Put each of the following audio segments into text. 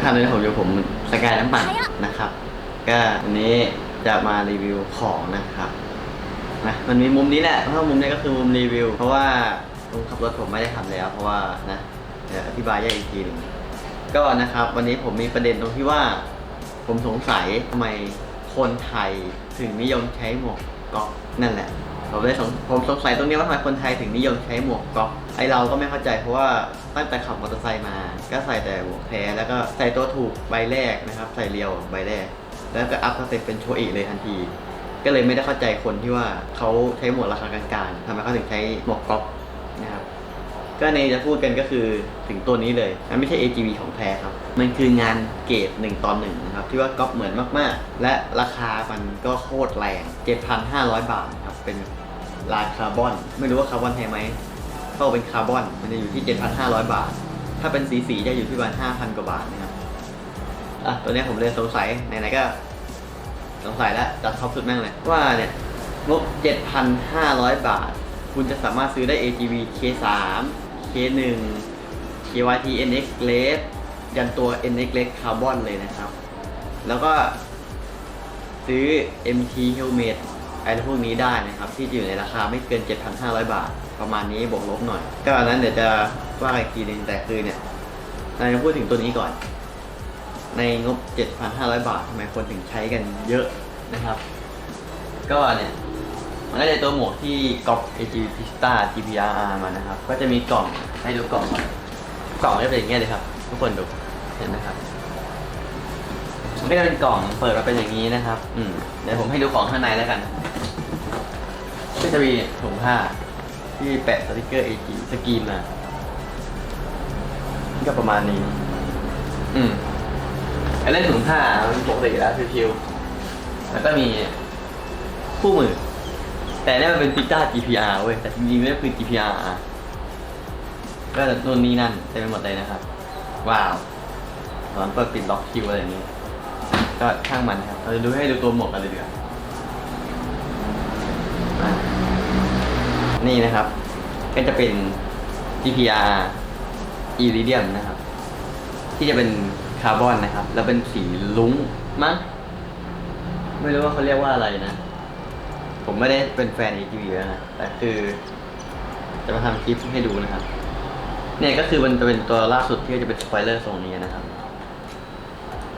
ทุกท่านเลยผมอยู่ผมสกายน้ำปั่นนะครับ ก็วันนี้จะมารีวิวของนะครับนะมันมีมุมนี้แหละเพราะว่ามุมนี้ก็คือมุมรีวิว เพราะว่ามุมขับรถผมไม่ได้ทำแล้ว เพราะว่านะเดี๋ยวอธิบายแยกอีกทีหนึ่งก็นะครับ วันนี้ผมมีประเด็นตรงที่ว่า ผมสงสัยทำไมคนไทยถึงนิยมใช้หมวกก๊อฟนั่นแหละ ผมเลยสงผมสงสัยตรงนี้ว่าทำไมคนไทยถึงนิยมใช้หมวกก๊อฟไอเราก็ไม่เข้าใจเพราะว่าตั้งแต่ขับมอเตอร์ไซค์มา ก็ใส่แต่หมวกแท้แล้วก็ใส่ตัวถูกใบแรกนะครับ ใส่เรียวใบแรก แล้วก็อัพสเต็ปเป็นโชอีเลยทันที ก็เลยไม่ได้เข้าใจคนที่ว่าเขาใช้หมวกราคากลางๆทำไมเขาถึงใช้หมวกก๊อฟนะครับก็ในจะพูดกันก็คือถึงตัวนี้เลย มันไม่ใช่ AGV ของแท้ครับ มันคืองานเกรด1ตอนหนึ่งนะครับ ที่ว่าก๊อปเหมือนมากๆ และราคามันก็โคตรแรง 7,500 บาทครับ เป็น ลายคาร์บอน ไม่รู้ว่าคาร์บอนแท้ไหมถ้าเป็นคาร์บอน มันจะอยู่ที่ 7,500 บาท ถ้าเป็นสีสีจะอยู่ที่ประมาณ5,000 กว่าบาทนะครับ อะ ตัวนี้ผมเลยสงสัย ไหนๆ ก็สงสัยแล้ว จัดท็อปสุดแม่งเลย ว่าเนี่ยงบ 7,500 บาท คุณจะสามารถซื้อได้ AGV K3 K1 KYT NX l e d ยันตัว NX l e d คาร์บอนเลยนะครับ แล้วก็ซื้อ MT Helmet ไรพวกนี้ได้นะครับ ที่อยู่ในราคาไม่เกิน 7,500 บาท ประมาณนี้บวกลบหน่อย ก็อันนั้นเดี๋ยวจะว่าอีกทีนึงแต่คือเนี่ยเราจะพูดถึงตัวนี้ก่อน ในงบ 7,500 บาททำไมคนถึงใช้กันเยอะนะครับ ก็เนี่ยมันก็จะตัวหมวกที่ก๊อป AG Pista GPRR มานะครับ ก็จะมีกล่องให้ดูกล่องก่อนกล่องก็จะเป็นอย่างเงี้ยเลยครับ ทุกคนดูเห็นไหมครับมันก็จะเป็นกล่องเปิดมาเป็นอย่างนี้นะครับ อืมเดี๋ยวผมให้ดูของข้างในแล้วกัน จะมีถุงผ้า ที่แปะสติกเกอร์ AG สกรีนมาก็ประมาณนี้ อืมไอ้เล่นถุงผ้ามันปกติแล้วชิวๆแล้วก็มีคู่มือ แต่เนี่ยมันเป็นติต้า GPR เว้ย แต่จริงๆไม่คือ GPR ก็นู่นนี่นั่นเต็มไปหมดเลยนะครับ ว้าวตอนเปิดปิดล็อกคิวอะไรอย่างนี้ ก็ช่างมันครับ เราจะดูให้ดูตัวหมวกกันเลยดีกว่ นี่นะครับ ก็จะเป็น GPR Iridium นะครับ ที่จะเป็นคาร์บอนนะครับ แล้วเป็นสีลุ้งมั้งไม่รู้ว่าเขาเรียกว่าอะไรนะ ผมไม่ได้เป็นแฟน AGV แล้วนะ แต่คือ จะมาทำคลิปให้ดูนะครับ เนี่ยก็คือมันจะเป็นตัวล่าสุดที่จะเป็นสปอยเลอร์ทรงนี้นะครับ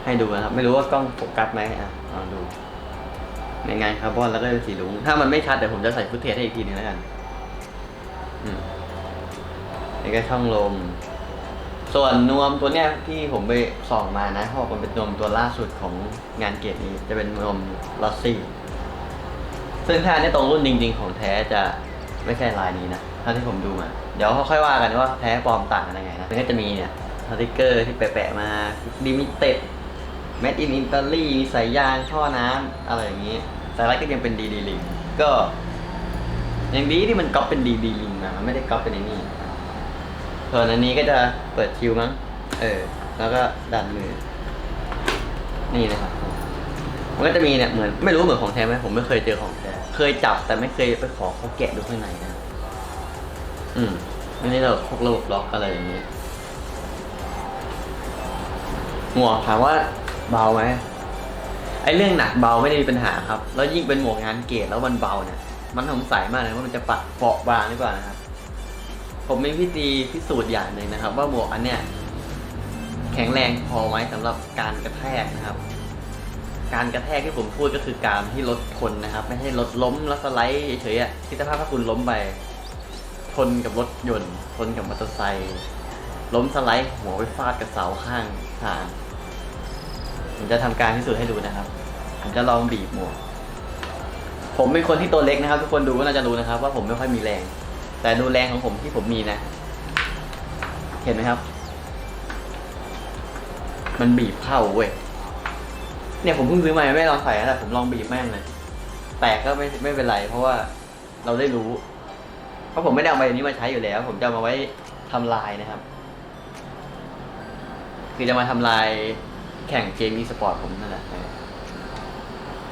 ให้ดูนะครับ ไม่รู้ว่ากล้องโฟกัสไหมอะลองดู ในงานคาร์บอนแล้วก็เป็นสีลุ้ง ถ้ามันไม่ชัดเดี๋ยวผมจะใส่ฟุตเทจให้อีกทีนึงแล้วกัน นี่ก็ช่องลม ส่วนนวมตัวเนี้ยที่ผมไปส่องมานะเพราะว่ามันเป็นนวมตัวล่าสุดของงานเกียรตินี้จะเป็นนวมลอสซี่ ซึ่งถ้าอันนี้ตรงรุ่นจริง ๆ ของแท้จะไม่ใช่ลายนี้นะเท่าที่ผมดูมา เดี๋ยวค่อยว่ากันว่าแท้ปลอมต่างกันยังไงนะมันก็จะมีเนี่ยสติกเกอร์ที่แปะๆมาดิมิเต็ดแมดอินอิตาลีมีสายยางท่อน้ำอะไรอย่างนี้สายรัดก็ยังเป็นดีดีลิงก็ ยังดีที่มันก๊อปเป็นดีดีลิงมามันไม่ได้ก๊อปเป็นไอ้นี่ส่วนอันนี้ก็จะเปิดคิวมั้ง เออ แล้วก็ดันมือ นี่นะครับ มันก็จะมีเนี่ยเหมือนไม่รู้เหมือนของแท้ไหมผมไม่เคยเจอของแท้ เคยจับแต่ไม่เคยไปขอเขาแกะดูข้างในนะ อืมอันนี้เราพวกระบบล็อกอะไรอย่างนี้ หมวกถามว่าเบาไหมไอ้เรื่องหนักเบาไม่ได้มีปัญหาครับ แล้วยิ่งเป็นหมวกงานเกรดแล้วมันเบาเนี่ย มันสงสัยมากเลยว่ามันจะปัดเปราะบางหรือเปล่านะครับ ผมมีวิธีพิสูจน์อย่างหนึ่งนะครับ ว่าหมวกอันเนี้ยแข็งแรงพอไหมสำหรับการกระแทกนะครับ การกระแทกที่ผมพูดก็คือการที่รถชนนะครับ ไม่ใช่รถล้มแล้วสไลด์เฉยๆอะคิดสภาพถ้าคุณล้มไปชนกับรถยนต์ชนกับมอเตอร์ไซค์ล้มสไลด์หัวไปฟาดกับเสาข้างทางผมจะทำการพิสูจน์ให้ดูนะครับ ผมจะลองบีบหมวก ผมเป็นคนที่ตัวเล็กนะครับ ทุกคนดูก็น่าจะรู้นะครับ ว่าผมไม่ค่อยมีแรง แต่ดูแรงของผมที่ผมมีนะ เห็นไหมครับ มันบีบเข้าเว้ยเนี่ยผมเพิ่งซื้อมาไม่ลองใส่แต่ผมลองบีบแม่งเลยแตกก็ไม่ไม่เป็นไร เพราะว่าเราได้รู้ เพราะผมไม่ได้เอาใบนี้มาใช้อยู่แล้ว ผมจะเอามาไว้ทำลายนะครับ คือจะมาทำลายแข่งเกมอีสปอร์ตผมนั่นแหละ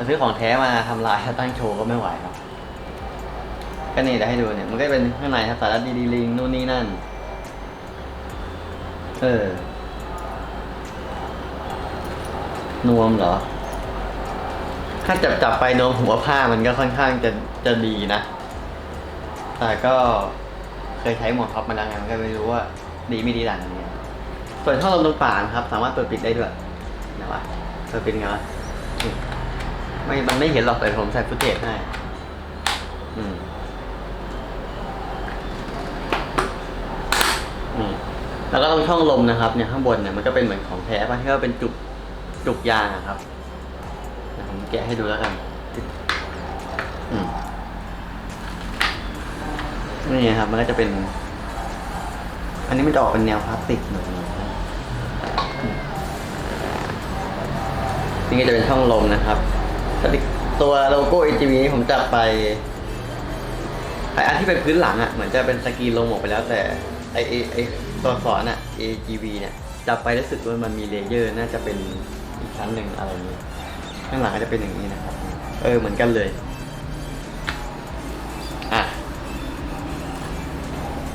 เออแต่ซื้อของแท้มาทำลายถ้าตั้งโชว์ก็ไม่ไหวครับ ก็นี่เดี๋ยวให้ดูเนี่ย มันก็เป็นข้างในครับสาระดีดีลิงนู่นนี่นั่น เออ นวมเหรอ ถ้าจับจับไปนวมหัวผ้ามันก็ค่อนข้างจะจะดีนะ แต่ก็เคยใช้หมวกท็อปมาแล้วไงมันก็ไม่รู้ว่า ดีไม่ดีหลังเนี่ยส่วนท่อลมตรงปากนครับ สามารถเปิดปิดได้ด้วยนะวะเปิดปิดไงวะ ไม่มันไม่เห็นหรอกแต่ผมใส่ฟุตเทจให้อืมนี่แล้วก็ตรงช่องลมนะครับ เนี่ยข้างบนเนี่ยมันก็เป็นเหมือนของแท้ป่ะที่ว่าเป็นจุกจุกยางครับผมแกะให้ดูแล้วกันอืมนี่ครับ มันก็จะเป็น อันนี้มันจะออกเป็นแนวพลาสติกหน่อยนี่ก็จะเป็นช่องลมนะครับ ตัวโลโก้ AGV นี้ผมจับไปไออันที่เป็นพื้นหลังอะ เหมือนจะเป็นสกรีนลงหมดไปแล้วแต่ไอไอไอตัวสอนอะ AGV เนี่ยจับไปรู้สึกว่ามันมีเลเยอร์ น่าจะเป็นอีกชั้นหนึ่งอะไรนี้ข้างหลังก็จะเป็นอย่างนี้นะครับ เออเหมือนกันเลย อะ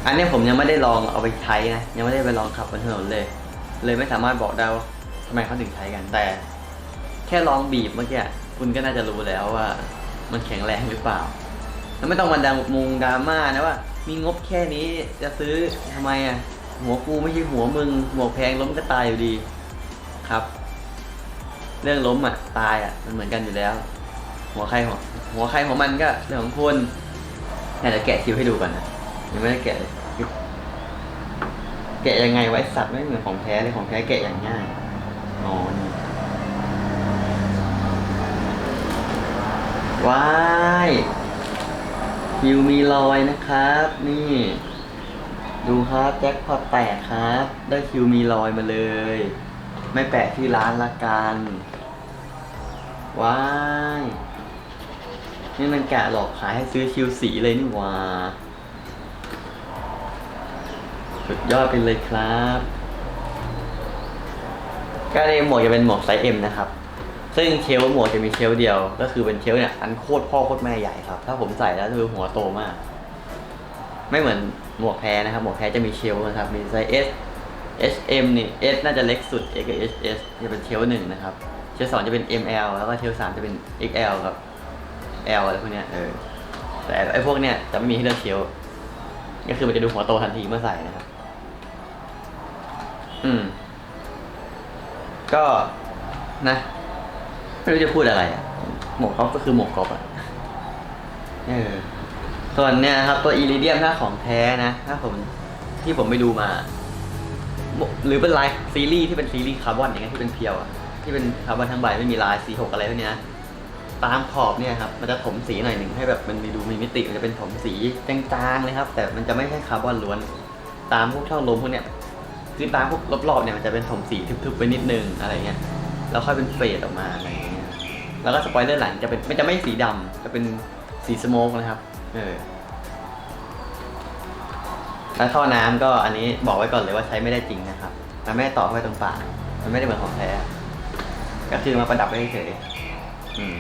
อันนี้ผมยังไม่ได้ลองเอาไปใช้นะ ยังไม่ได้ไปลองขับบนถนนเลย เลยไม่สามารถบอกได้ว่าทำไมเขาถึงใช้กันแต่ แค่ลองบีบเมื่อกี้ คุณก็น่าจะรู้แล้วว่า มันแข็งแรงหรือเปล่า แล้วไม่ต้องมาดังมุงดราม่านะว่า มีงบแค่นี้จะซื้อทำไมอะ หัวกูไม่ใช่หัวมึง หัวแพงล้มก็ตายอยู่ดี ครับ เรื่องล้มอะ ตายอะ มันเหมือนกันอยู่แล้ว หัวใครหัวหัวใครของมันก็เรื่องของคุณอยาจะแกะคิวให้ดูก่อนนะยังไม่ได้แกะเลยแกะยังไงไว้สัตว์ไม่เหมือนของแท้เลยของแท้แกะอย่างง่ายอ๋อนี่ ว้ายคิวมีรอยนะครับ นี่ ดูครับแจ็คพอตแตกครับ ได้คิวมีรอยมาเลย ไม่แปะที่ร้านละกันว้ายนี่มันกะหลอกขายให้ซื้อคิวสีเลยนี่ว่าสุดยอดไปเลยครับก็ในหมวกจะเป็นหมวกไซส์ M นะครับ ซึ่งเชลฟ์หมวกจะมีเชลฟ์เดียว ก็คือเป็นเชลฟ์เนี่ยอันโคตรพ่อโคตรแม่ใหญ่ครับ ถ้าผมใส่แล้วจะดูหัวโตมาก ไม่เหมือนหมวกแพ้นะครับ หมวกแพ้จะมีเชลฟ์นะครับ มีไซส์ S H M นี่ S น่าจะเล็กสุด X กับ H S จะเป็นเชลฟ์หนึ่งนะครับ เชลฟ์สองจะเป็น M L แล้วก็เชลฟ์สามจะเป็น X L ครับ L อะไรพวกเนี้ยเออแต่ไอ้พวกเนี้ยจะไม่มีให้เลือกเชลฟ์ก็คือมันจะดูหัวโตทันทีเมื่อใส่นะครับ อืม ก็นะ ไม่รู้จะพูดอะไรอะหมวกก๊อฟก็คือหมวกก๊อฟอะเออส่วนเนี่ยครับตัวอีริเดียมถ้าของแท้นะ ถ้าผมที่ผมไปดูมา หรือเป็นลายซีรีส์ที่เป็นซีรีส์คาร์บอนอย่างเงี้ยที่เป็นเพียวอะที่เป็นคาร์บอนทั้งใบไม่มีลายสีหกอะไรพวกเนี้ยตามขอบเนี่ยครับมันจะถมสีหน่อยหนึ่งให้แบบมันมีดูมีมิติมันจะเป็นถมสีจางๆเลยครับ แต่มันจะไม่ใช่คาร์บอนล้วน ตามพวกเช่องลมพวกเนี้ยคือตามพวกรอบๆเนี่ยมันจะเป็นถมสีทึบๆไปนิดนึงอะไรเงี้ยแล้วค่อยเป็นเฟดออกมาอะไรเงี้ย แล้วก็สปอยเลอร์หลังจะเป็นมันจะไม่สีดำจะเป็นสีสโมกนะครับ เออแล้วท่อน้ำก็อันนี้บอกไว้ก่อนเลยว่าใช้ไม่ได้จริงนะครับ มันไม่ได้ต่อเข้าไปตรงปากมันไม่ได้เหมือนของแท้ก็คือมาประดับไว้เฉยๆอืม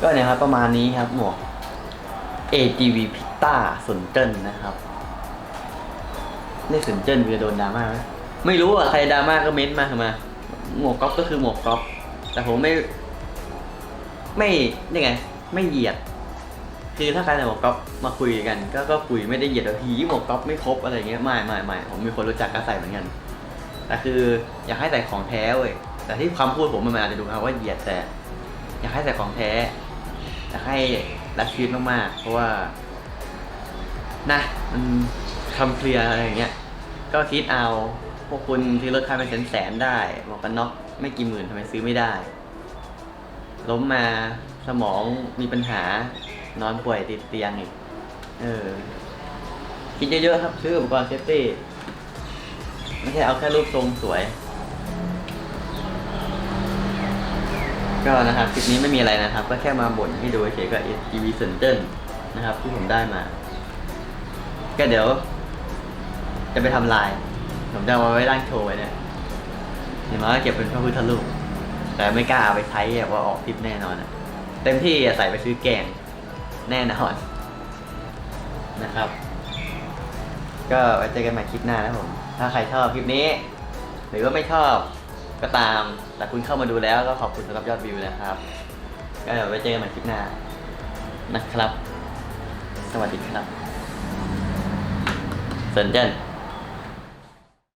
ก็เนี่ยครับประมาณนี้ครับหมวก AGV Pita สนเจิ้นนะครับเรียกสนเจิ้นคือโดนดราม่าไหมไม่รู้อะ ใครดราม่าก็เม้นต์มาเข้ามา หมวกก๊อฟก็คือหมวกก๊อฟแต่ผมไม่ ไม่ยังไง ไม่เหยียด คือถ้าใครใส่หมวกก๊อฟมาคุยกัน ก็ก็คุยไม่ได้เหยียดว่าผีหมวกก๊อฟไม่ครบอะไรเงี้ยไม่ไม่ไม่ผมมีคนรู้จักก็ใส่เหมือนกันแต่คืออยากให้ใส่ของแท้เว้ยแต่ที่ความพูดผมมันอาจจะดูครับว่าเหยียดแต่ อยากให้ใส่ของแท้อยากให้รักชีวิตมากๆเพราะว่านะมันคำเคลียร์อะไรอย่างเงี้ย ก็คิดเอา พวกคุณที่รถคันเป็นแสนๆได้หมวกกันน็อกไม่กี่หมื่นทำไมซื้อไม่ได้ ล้มมาสมองมีปัญหานอนป่วยติดเตียงอีก เออ คิดเยอะๆครับ ซื้ออุปกรณ์เซฟตี้ไม่ใช่เอาแค่รูปทรงสวย ก็นะครับคลิปนี้ไม่มีอะไรนะครับ ก็แค่มาบ่นให้ดูเฉยๆกับ EV c e n t e r นะครับ ที่ผมได้มา ก็เดี๋ยว จะไปทำลาย ผมจะเอาไว้ร่างโชว์ไว้เนี่ยเห็นไหมว่าเก็บเป็นพระพุทธรูปแต่ไม่กล้าเอาไปใช้แบบว่าออกทริปแน่นอนอะเต็มที่อะใส่ไปซื้อแกงแน่นอนนะครับ ก็ไว้เจอกันใหม่คลิปหน้านะผม ถ้าใครชอบคลิปนี้ หรือว่าไม่ชอบก็ตาม แต่คุณเข้ามาดูแล้วก็ขอบคุณสำหรับยอดวิวนะครับ ก็เดี๋ยวไว้เจอกันใหม่คลิปหน้านะครับ สวัสดีครับเซินเจิ้น